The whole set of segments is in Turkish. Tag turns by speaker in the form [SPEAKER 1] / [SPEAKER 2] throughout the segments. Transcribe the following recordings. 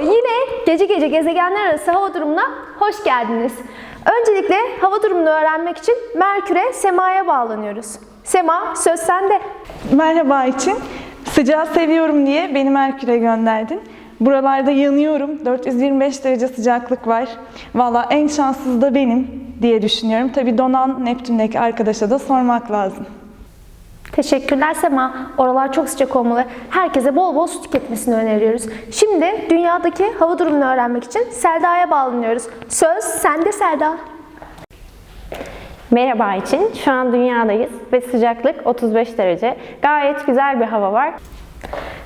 [SPEAKER 1] Yine gece gece gezegenler arası hava durumuna hoş geldiniz. Öncelikle hava durumunu öğrenmek için Merkür'e, Sema'ya bağlanıyoruz. Sema, söz sende.
[SPEAKER 2] Merhaba için. Sıcağı seviyorum diye beni Merkür'e gönderdin. Buralarda yanıyorum. 425 derece sıcaklık var. Valla en şanssız da benim diye düşünüyorum. Tabii donan Neptün'deki arkadaşa da sormak lazım.
[SPEAKER 1] Teşekkürler Sema. Oralar çok sıcak olmalı. Herkese bol bol su tüketmesini öneriyoruz. Şimdi dünyadaki hava durumunu öğrenmek için Selda'ya bağlanıyoruz. Söz sende Selda.
[SPEAKER 3] Merhaba için. Şu an dünyadayız ve sıcaklık 35 derece. Gayet güzel bir hava var.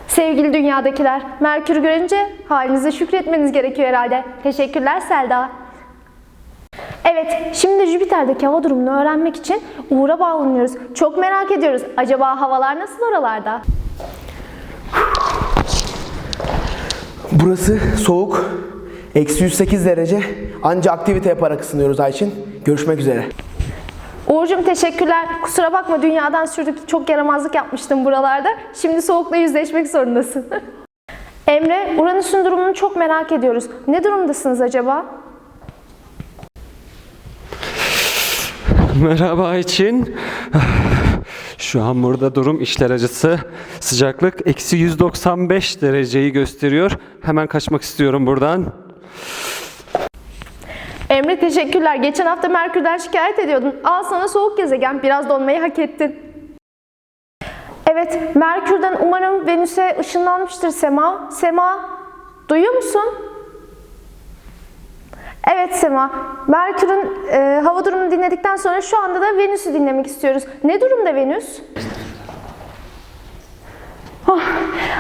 [SPEAKER 1] Sevgili dünyadakiler, Merkür'ü görünce halinize şükretmeniz gerekiyor herhalde. Teşekkürler Selda. Evet, şimdi Jüpiter'deki hava durumunu öğrenmek için Uğur'a bağlanıyoruz. Çok merak ediyoruz. Acaba havalar nasıl oralarda?
[SPEAKER 4] Burası soğuk. Eksi 108 derece. Anca aktivite yaparak ısınıyoruz Ayçin. Görüşmek üzere.
[SPEAKER 1] Uğur'cum teşekkürler. Kusura bakma dünyadan sürdük. Çok yaramazlık yapmıştım buralarda. Şimdi soğukla yüzleşmek zorundasın. Emre, Uranüs'ün durumunu çok merak ediyoruz. Ne durumdasınız acaba?
[SPEAKER 5] Merhaba için. Şu an burada durum işler acısı. Sıcaklık eksi 195 dereceyi gösteriyor. Hemen kaçmak istiyorum buradan.
[SPEAKER 1] Emre teşekkürler. Geçen hafta Merkür'den şikayet ediyordun. Al sana soğuk gezegen. Biraz donmayı hak ettin. Evet, Merkür'den umarım Venüs'e ışınlanmıştır Sema. Sema, duyuyor musun? Evet Sema, Merkür'ün e, hava durumunu dinledikten sonra şu anda da Venüs'ü dinlemek istiyoruz. Ne durumda Venüs?
[SPEAKER 2] Oh,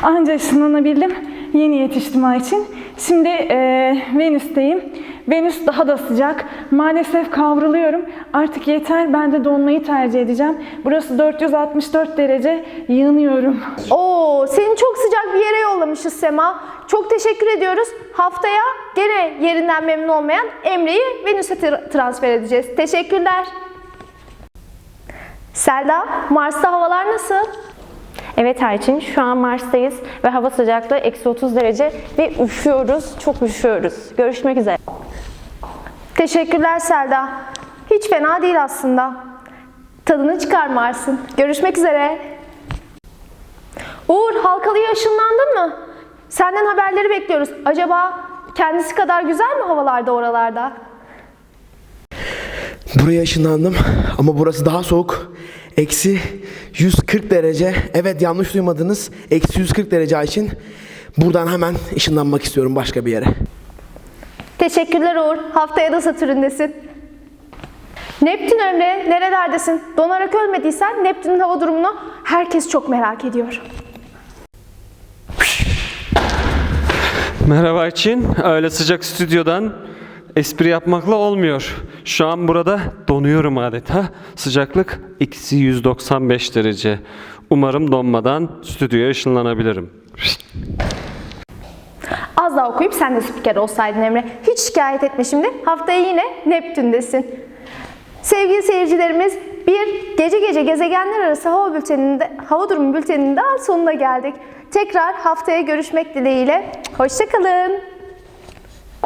[SPEAKER 2] anca ışınlanabildim. Yeni yetiştim için. Şimdi eee, Venüs'teyim. Venüs daha da sıcak. Maalesef kavruluyorum. Artık yeter. Ben de donmayı tercih edeceğim. Burası 464 derece. Yanıyorum.
[SPEAKER 1] Oo, seni çok sıcak bir yere yollamışız Sema. Çok teşekkür ediyoruz. Haftaya gene yerinden memnun olmayan Emre'yi Venüs'e tra- transfer edeceğiz. Teşekkürler. Selda, Mars'ta havalar nasıl?
[SPEAKER 3] Evet Ayçin, şu an Mars'tayız ve hava sıcaklığı eksi 30 derece ve üşüyoruz, çok üşüyoruz. Görüşmek üzere.
[SPEAKER 1] Teşekkürler Selda. Hiç fena değil aslında. Tadını çıkar Mars'ın. Görüşmek üzere. Uğur, Halkalı'ya ışınlandın mı? Senden haberleri bekliyoruz. Acaba kendisi kadar güzel mi havalarda oralarda?
[SPEAKER 4] Buraya ışınlandım ama burası daha soğuk. Eksi 140 derece. Evet yanlış duymadınız. Eksi 140 derece Ayçin. Buradan hemen ışınlanmak istiyorum başka bir yere.
[SPEAKER 1] Teşekkürler Uğur. Haftaya da Satürn'desin. Neptün Emre, nerelerdesin? Donarak ölmediysen Neptün'ün hava durumunu herkes çok merak ediyor.
[SPEAKER 5] Merhaba için. Öyle sıcak stüdyodan espri yapmakla olmuyor. Şu an burada donuyorum adeta. Sıcaklık eksi 195 derece. Umarım donmadan stüdyoya ışınlanabilirim.
[SPEAKER 1] Az daha okuyup sen de spiker olsaydın Emre. Hiç şikayet etme şimdi. Haftaya yine Neptün'desin. Sevgili seyircilerimiz bir gece gece gezegenler arası hava bülteninde, hava durumu bülteninin daha sonuna geldik. Tekrar haftaya görüşmek dileğiyle. Hoşçakalın.